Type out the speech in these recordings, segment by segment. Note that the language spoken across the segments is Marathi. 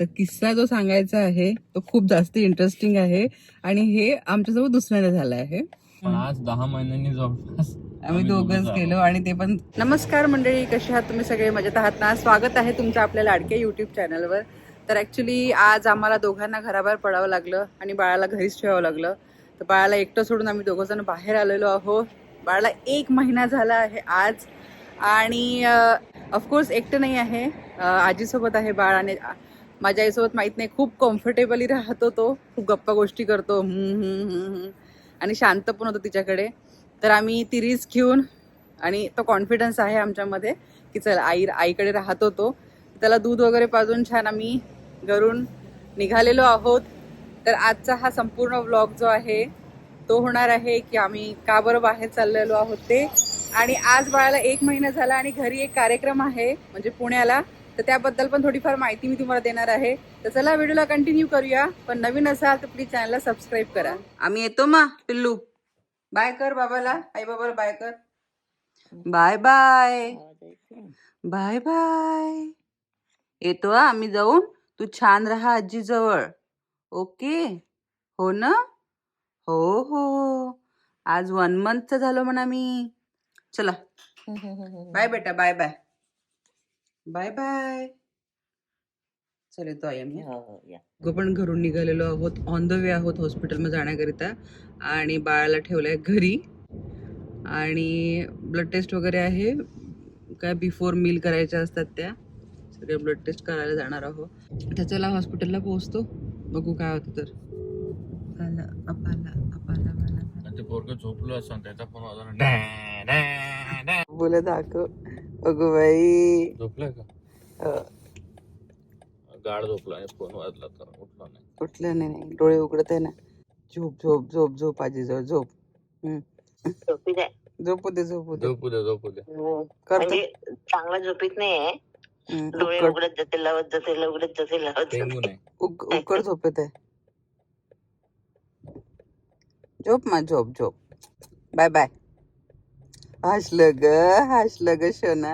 तर किस्सा जो सांगायचा आहे तो खूप जास्त इंटरेस्टिंग आहे आणि हे आमच्यासोबत दुसऱ्याने झालं आहे पण आज दहा महिन्यांनी जवळपास आम्ही दोघंच गेलो आणि ते पण नमस्कार मंडळी कशी आहात तुम्ही सगळे? मजेत आहात ना? स्वागत आहे तुमच्या आपल्या लाडक्या युट्यूब चॅनलवर तर ऍक्च्युली आज आम्हाला दोघांना घराबाहेर पडावं लागलं आणि बाळाला घरीच ठेवावं लागलं. तर बाळाला एकटं सोडून आम्ही दोघं जण बाहेर आलेलो आहोत. बाळाला एक महिना झाला आहे आज. आणि ऑफकोर्स एकटं नाही आहे. आजीसोबत आहे बाळ आणि माझ्या आईसोबत माहीत नाही खूप कम्फर्टेबली राहतो तो. खूप गप्पा गोष्टी करतो. आणि शांत पण होतो तिच्याकडे. तर आम्ही ती रिस्क घेऊन आणि तो कॉन्फिडन्स आहे आमच्यामध्ये की चल आई आईकडे राहतो तो. त्याला दूध वगैरे पाजून छान आम्ही घरून निघालेलो आहोत. तर आजचा हा संपूर्ण व्लॉग जो आहे तो होणार आहे की आम्ही का बरं बाहेर चाललेलो आहोत ते. आणि आज बाळाला एक महिना झाला आणि घरी एक कार्यक्रम आहे म्हणजे पुण्याला. तर त्याबद्दल पण थोडीफार माहिती मी तुम्हाला देणार आहे. तर चला व्हिडिओला कंटिन्यू करूया. पण नवीन असाल तर प्लीज चॅनलला सबस्क्राईब करा. आम्ही येतो मा पिल्लू. बाय कर बाबाला. आई बाबाला बाय कर. बाय बाय बाय बाय येतो आम्ही जाऊन. तू छान राहा आजी जवळ ओके हो ना? हो हो. आज वन मंथचं झालो म्हणा मी चला. बाय बेटा बाय बाय बाय बाय चल येतो आई आम्ही. दोघं पण घरून निघालेलो आहोत. ऑन द वे आहोत हॉस्पिटलमध्ये जाण्याकरिता. आणि बाळाला ठेवलंय घरी. आणि ब्लड टेस्ट वगैरे आहे. काय बिफोर मील करायच्या असतात त्या. सगळ्या ब्लड टेस्ट करायला जाणार आहोत. तर चला हॉस्पिटलला पोहोचतो. बघू काय होतं तर. आला अपाला अपाला मला ते पोरग झोपलं असं त्याचा फोन वाजवला. डॅ, डॅ, डॅ. बोला दाखव. अगो बाई. झोपलाय का? गाड झोपला आणि फोन वाजला तर उठला नाही. उठलं नाही नाही. डोळे उघडत आहे ना. झोप झोप झोप झोप आजी जवळ झोप. आहे झोपू दे झोपू दे. झोपू दे झोपू दे. करतो. म्हणजे चांगला झोपीत नाहीये हम्म, डोळे उघडत जाते लावत जाते उघडत जाते लावत जाते नाही. उक- उकड झोपेत आहे. झोप मा झोप झोप. Bye bye. हसलं ग हसलं ग शोना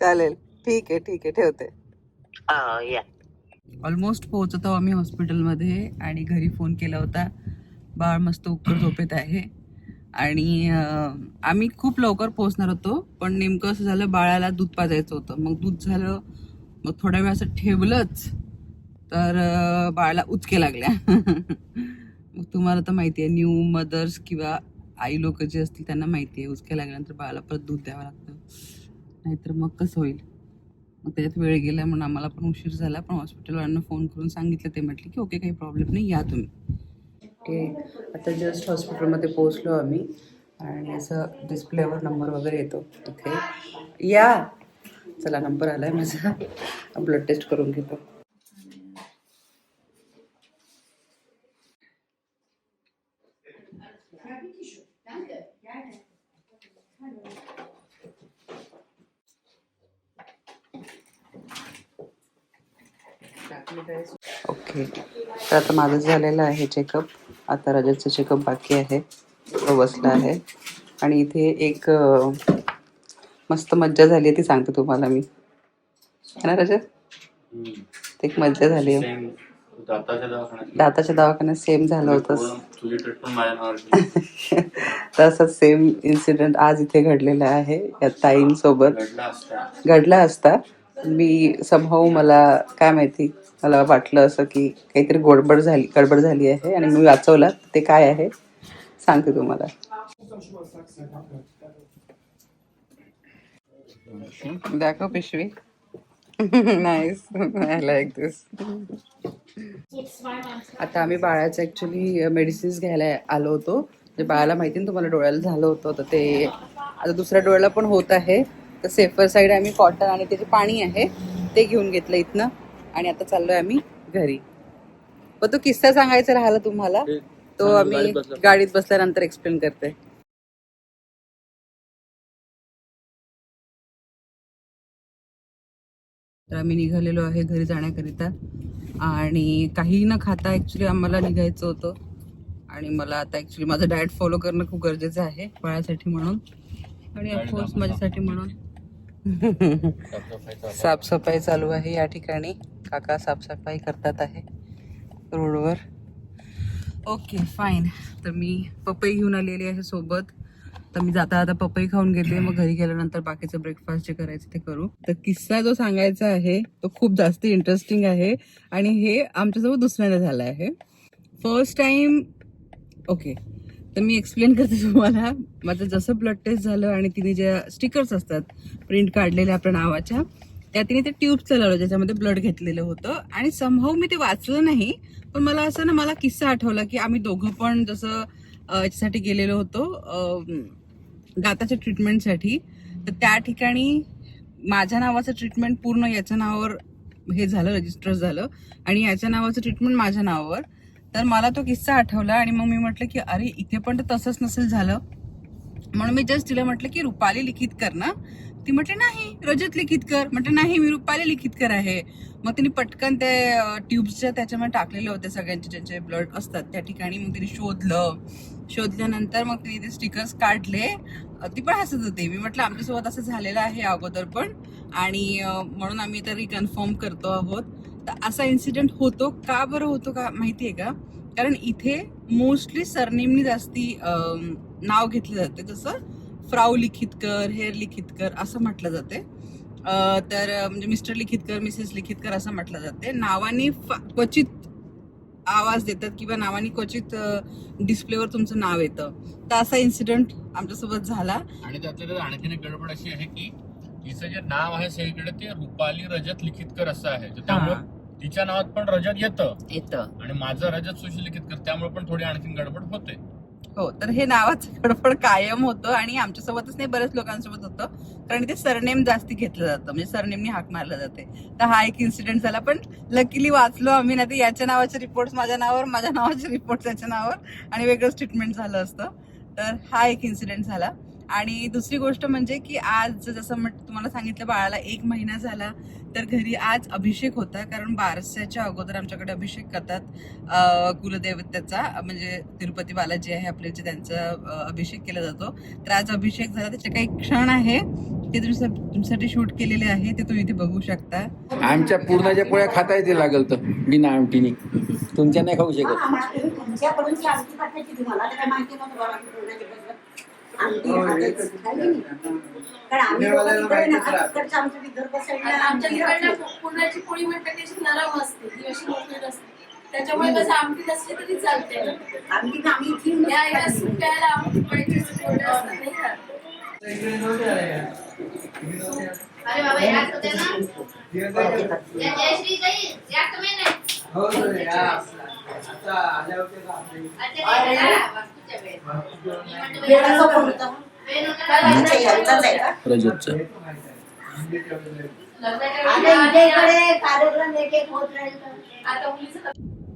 चालेल ठीक आहे ठीक आहे ठेवते. हा, या. ऑलमोस्ट पोहोचत आहोत आम्ही हॉस्पिटलमध्ये आणि घरी फोन केला होता. बाळ मस्त उकर झोपेत आहे. आणि आम्ही खूप लवकर पोहोचणार होतो पण नेमकं असं झालं बाळाला दूध पाजायचं होतं. मग दूध झालं मग थोड्या वेळ असं ठेवलंच तर बाळाला उचके लागल्या. मग तुम्हाला तर माहिती आहे न्यू मदर्स किंवा आई लोक जे असतील त्यांना माहिती आहे. उचक्या लागल्यानंतर बाळाला परत दूध द्यावं लागतं. नाहीतर मग कसं होईल? मग त्याच्यात वेळ गेला म्हणून आम्हाला पण उशीर झाला. पण हॉस्पिटलवाल्यांना फोन करून सांगितलं ते म्हटले की ओके काही प्रॉब्लेम नाही या तुम्ही. ओके आता जस्ट हॉस्पिटलमध्ये पोहोचलो आम्ही. आणि असं डिस्प्लेवर नंबर वगैरे येतो. इथे या. चला नंबर आला आहे माझा. ब्लड टेस्ट करून घेतो. ओके. तर आता माझं झालेलं आहे चेकअप आता रजतचं चेकअप बाकी आहे. तो बसला आहे. आणि इथे एक मस्त मज्जा झाली आहे ती सांगते तुम्हाला मी. है ना रजत? एक मज्जा झाली दाताच्या दवाखान्यात दाताच्या दवाखान्यात सेम झालं होतं पूर्ण तुझी ट्रीटमेंट माझ्या नावावर तसंच सेम इन्सिडेंट आज इथे घडलेला आहे या ताईंसोबत. घडला असता. घडला असता. मी संभाव मला काय माहिती मला वाटलं असं की काहीतरी गडबड झाली गडबड झाली आहे आणि मी वाचवलं. ते काय आहे? सांगते तुम्हाला. दाखव पिशवी. नाईस आय लाईक दिस आता आम्ही बाळाचं ऍक्च्युली मेडिसिन्स घ्यायला आलो होतो. म्हणजे बाळाला माहिती ना तुम्हाला डोळ्याला झालं होतं तर ते आता दुसऱ्या डोळ्याला पण होत आहे. तर सेफर साईड आम्ही कॉटन आणि त्याचे पाणी आहे ते घेऊन घेतलं इथनं. आणि आता चाललोय आम्ही घरी. पण तो किस्सा सांगायचा राहिला तुम्हाला. तो आम्ही गाडीत बसल्यानंतर. एक्सप्लेन करते. तर आम्ही निघालेलो आहे घरी जाण्याकरिता. आणि काही न खाता ऍक्च्युली आम्हाला निघायचं होतं. आणि मला आता ऍक्च्युली माझं डाएट फॉलो करणं खूप गरजेचं आहे बाळासाठी म्हणून. आणि ऑफकोर्स माझ्यासाठी म्हणून. साफसफाई चालू आहे. साफसफाई चालू आहे या ठिकाणी. काका साफसफाई करतात आहे रोडवर. ओके फाईन तर मी पपई घेऊन आलेली आहे सोबत. आता मी जाता आता पपई खाऊन घेते मग घरी गेल्यानंतर बाकीचं ब्रेकफास्ट जे करायचं ते करू. तर किस्सा जो सांगायचा आहे तो खूप जास्त इंटरेस्टिंग आहे. आणि हे आमच्यासोबत दुसऱ्यांदा झालं आहे. फर्स्ट टाइम ओके तर मी एक्सप्लेन करते तुम्हाला. माझं जसं ब्लड टेस्ट झालं आणि तिने ज्या स्टिकर्स असतात प्रिंट काढलेल्या आपल्या नावाच्या त्या तिने ते ट्यूब्स लावलं ज्याच्यामध्ये ब्लड घेतलेलं होतं. आणि समभाव मी ते वाचलं नाही पण मला असं ना मला किस्सा आठवला की आम्ही दोघं पण जसं याच्यासाठी गेलेलो होतो दाताच्या ट्रीटमेंटसाठी तर त्या ठिकाणी माझ्या नावाचं ट्रीटमेंट पूर्ण याच्या नावावर हे झालं रजिस्टर झालं. आणि याच्या नावाचं ट्रीटमेंट माझ्या नावावर. तर मला तो किस्सा आठवला आणि मग मी म्हटलं की अरे इथे पण तर तसंच नसेल झालं. म्हणून मी जस्ट तिला म्हटलं की रुपाली लिखित कर ना. ती म्हटली नाही रजत लिखित कर. म्हटलं नाही मी रुपाली लिखित कर आहे. मग तिने पटकन ते ट्यूब्सच्या त्याच्यामध्ये टाकलेले होते सगळ्यांचे ज्यांचे ब्लड असतात त्या ठिकाणी मग तिने शोधलं. शोधल्यानंतर मग तिने ते स्टिकर्स काढले. ती पण हसत होते. मी म्हटलं आमच्यासोबत असं झालेलं आहे अगोदर पण आणि म्हणून आम्ही तरी कन्फर्म करतो आहोत. तर असा इन्सिडेंट होतो का बरं होतो का माहितीये का? कारण इथे मोस्टली सरनेमनी जास्ती नाव घेतले जाते. जसं फ्राऊ लिखितकर हेर लिखितकर असं म्हटलं जाते. तर म्हणजे मिस्टर लिखितकर मिसेस लिखितकर असं म्हटलं जाते. नावाने फ- क्वचित आवाज देतात किंवा नावाने क्वचित डिस्प्लेवर तुमचं नाव येतं. तर असा इन्सिडेंट आमच्यासोबत झाला. आणि त्यातल्या त्यात आणखीन एक गडबड अशी आहे की तिचं जे नाव आहे सगळीकडे ते रुपाली रजत लिखितकर असं आहे. त्यामुळे तिच्या नावात पण रजत येतं. येतं. आणि माझं रजत सुशील लिखितकर त्यामुळे पण थोडी आणखीन गडबड होते. हो तर हे नावाचं गडबड कायम होतं आणि आमच्यासोबतच नाही बऱ्याच लोकांसोबत होतं. कारण ते सरनेम जास्ती घेतलं जातं म्हणजे सरनेमनी हाक मारलं जाते. तर हा एक इन्सिडेंट झाला पण लकीली वाचलो आम्ही नाही तर याच्या नावाचे रिपोर्ट माझ्या नावावर माझ्या नावाचे रिपोर्ट त्याच्या नावावर आणि वेगळंच ट्रीटमेंट झालं असतं. तर हा एक इन्सिडेंट झाला. आणि दुसरी गोष्ट म्हणजे की आज जसं म्हट- तुम्हाला सांगितलं बाळाला एक महिना झाला तर घरी आज अभिषेक होता कारण बारस्याच्या अगोदर आमच्याकडे अभिषेक करतात अं, कुलदेवतेचा म्हणजे तिरुपती बालाजी आहे आपले जे त्यांचा अभिषेक केला जातो. तर आज अभिषेक झाला. त्याचे काही क्षण आहे ते तुमच्या तुमच्यासाठी शूट केलेले आहे ते तुम्ही इथे बघू शकता. आमच्या पूर्णाच्या पोळ्या खाता येते लागल तर. बिना आमटीनी. तुमच्या नाही खाऊ शकत. आमटी नाही? कारण आम्ही दोघं तिकडे ना, तिकडचं आमचं विदर्भ साईडला आमच्या आमची तिकडनं राहते. पुण्याची पोळी म्हणतात की अशी नरम असते ती अशी मोकळी नसते. त्याच्यामुळे कसं आमटी नसली तरी चालते. आमटी ना आम्ही इथे येऊन या या सुट्ट्याला आमटी नाही का? अरे बाबा याद होते ना? या. जयश्री ताई या तुम्ही नाही अच्छा नाही झाला रजतचं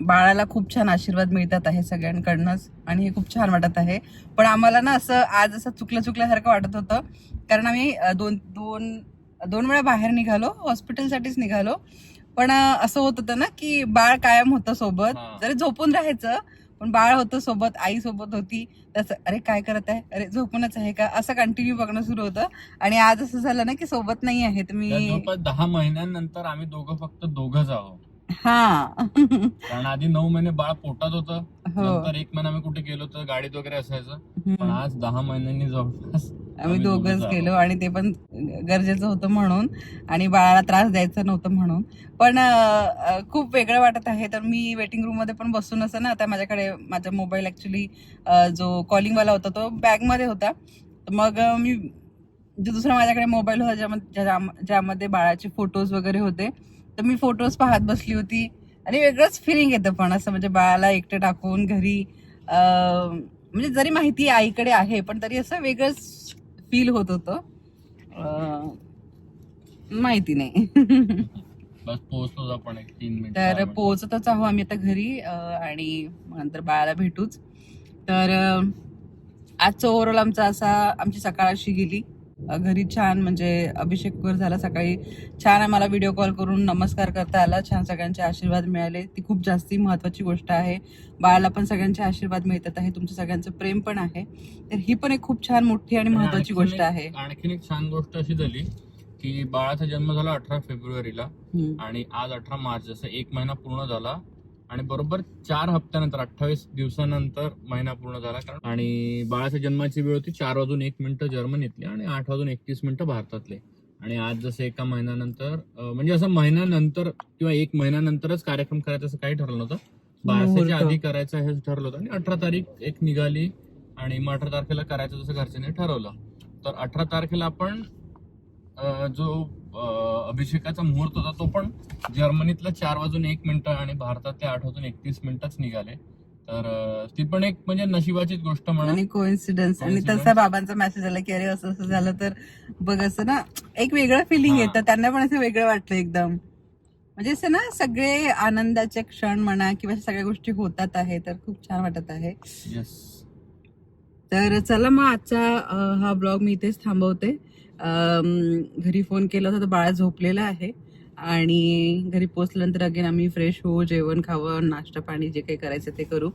बाळाला खूप छान आशीर्वाद मिळतात आहे सगळ्यांकडनंच आणि हे खूप छान वाटत आहे. पण आम्हाला ना असं आज असं चुकलं चुकल्यासारखं वाटत होतं. कारण आम्ही दोन दोन दोन वेळा बाहेर निघालो हॉस्पिटलसाठीच निघालो. पण असं होत होतं ना की बाळ कायम होतं सोबत. जरी झोपून राहायचं पण बाळ होतं सोबत आई सोबत होती. तसं अरे काय करत आहे? अरे झोपूनच आहे का? असं कंटिन्यू बघणं सुरू होतं. आणि आज असं झालं ना की सोबत नाही आहे तर त्या मी दहा महिन्यानंतर आम्ही दोघं फक्त दोघंच आहोत. हा. कारण आधी नऊ महिने बाळ पोटात होतं. हो. नंतर एक महिना आम्ही कुठे गेलो तर गाडीत वगैरे असायचं. पण. आज दहा महिन्यांनी जवळपास आम्ही दोघंच गेलो आणि ते पण गरजेचं होतं म्हणून आणि बाळाला त्रास द्यायचा नव्हतं म्हणून. पण खूप वेगळं वाटत आहे. तर मी वेटिंग रूममध्ये पण बसून असं ना आता माझ्याकडे माझा मोबाईल ऍक्च्युली जो कॉलिंगवाला होता तो बॅगमध्ये होता. मग मी जो दुसरा माझ्याकडे मोबाईल होता ज्यामध्ये ज्या- ज्यामध्ये बाळाचे फोटोज वगैरे होते तर मी फोटोज पाहत बसली होती. आणि वेगळंच फिलिंग येतं पण असं म्हणजे बाळाला एकटं टाकून घरी म्हणजे जरी माहिती आईकडे आहे पण तरी असं वेगळंच फील होत होतं. माहिती नाही. बस पोहोचलो आपण एक तीन मिनिट. तर पोहोचतच आहो आम्ही आता घरी आणि नंतर बाळाला भेटूच. तर आजचा ओव्हरऑल आमचा असा आमची सकाळ अशी गेली. घरी छान म्हणजे अभिषेक वर झाला. सकाळी छान आम्हाला व्हिडिओ कॉल करून नमस्कार करता आला. छान सगळ्यांचे आशीर्वाद मिळाले. ती खूप जास्ती महत्वाची गोष्ट आहे. बाळाला पण सगळ्यांचे आशीर्वाद मिळतात आहे. तुमचं सगळ्यांचं प्रेम पण आहे. तर ही पण एक खूप छान मोठी आणि महत्वाची गोष्ट आहे. आणखीन एक छान गोष्ट अशी झाली की बाळाचा जन्म झाला अठरा फेब्रुवारीला. आणि आज अठरा मार्च जसं एक महिना पूर्ण झाला आणि बरोबर चार हप्त्यानंतर अठ्ठावीस दिवसानंतर महिना पूर्ण झाला. कारण आणि बाळाच्या जन्माची वेळ होती चार वाजून एक मिनिटं जर्मनीतली आणि आठ वाजून एकतीस मिनिटं भारतातले. आणि आज जसं एका महिन्यानंतर म्हणजे असं महिन्यानंतर किंवा एक महिन्यानंतरच कार्यक्रम करायचं असं काही ठरलं नव्हतं. बारसेच्या मुहूर्त. आधी करायचं हे ठरलं होतं आणि अठरा तारीख एक निघाली आणि मग अठरा तारखेला करायचं जसं घरच्यांनी ठरवलं. तर अठरा तारखेला आपण जो अभिषेकाचा मुहूर्त होता तो पण जर्मनीतला चार वाजून एक मिनिटं आणि भारतातले आठ वाजून एकतीस मिनिटच निघाले. तर ती पण एक म्हणजे नशिबाचीच गोष्ट म्हणा. आणि कोइन्सिडन्स आणि. तसा बाबांचा मेसेज आला की अरे असं असं झालं तर बघ असं ना एक वेगळं फिलिंग. येतं. त्यांना पण असं वेगळं वाटलं एकदम. म्हणजे असं ना सगळे आनंदाचे क्षण म्हणा किंवा सगळ्या गोष्टी होतात आहे तर खूप छान वाटत आहे. तर चला मग आजचा हा ब्लॉग मी इथेच थांबवते. घरी फोन केला होता तर बाळा झोपलेला आहे. आणि घरी पोचल्यानंतर अगेन आम्ही फ्रेश होऊ जेवण खावं नाश्ता पाणी जे काही करायचं ते करू.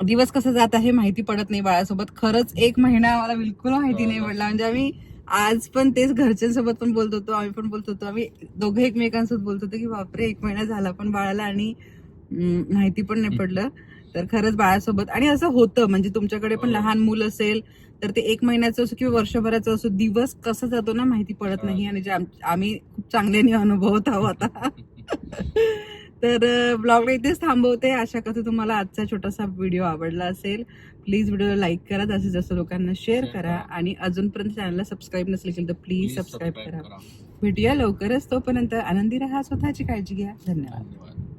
दिवस कसा जात आहे माहिती पडत नाही बाळासोबत. खरंच एक महिना मला बिलकुल माहिती नाही पडला. म्हणजे आम्ही आज पण तेच घरच्यांसोबत पण बोलत होतो आम्ही पण बोलत होतो. आम्ही दोघे एकमेकांसोबत बोलत होतो की बापरे एक महिना झाला पण बाळाला आणि माहिती पण नाही पडलं. तर खरंच बाळासोबत. आणि असं होतं म्हणजे तुमच्याकडे पण हो. लहान मूल असेल तर ते एक महिन्याचं असो किंवा वर्षभराचं असो दिवस कसा जातो ना माहिती पडत. नाही. आणि जे आम- आम्ही खूप चांगल्याने अनुभवत आहोत आता. तर ब्लॉगला इथेच थांबवते. आशा करते तुम्हाला आजचा छोटासा व्हिडिओ आवडला असेल. प्लीज व्हिडिओला लाईक करा. जास्तीत जास्त लोकांना शेअर करा. आणि अजूनपर्यंत चॅनलला सबस्क्राईब नसेल केलं तर प्लीज सबस्क्राईब करा. भेटूया लवकरच तोपर्यंत. आनंदी राहा. स्वतःची काळजी घ्या. धन्यवाद.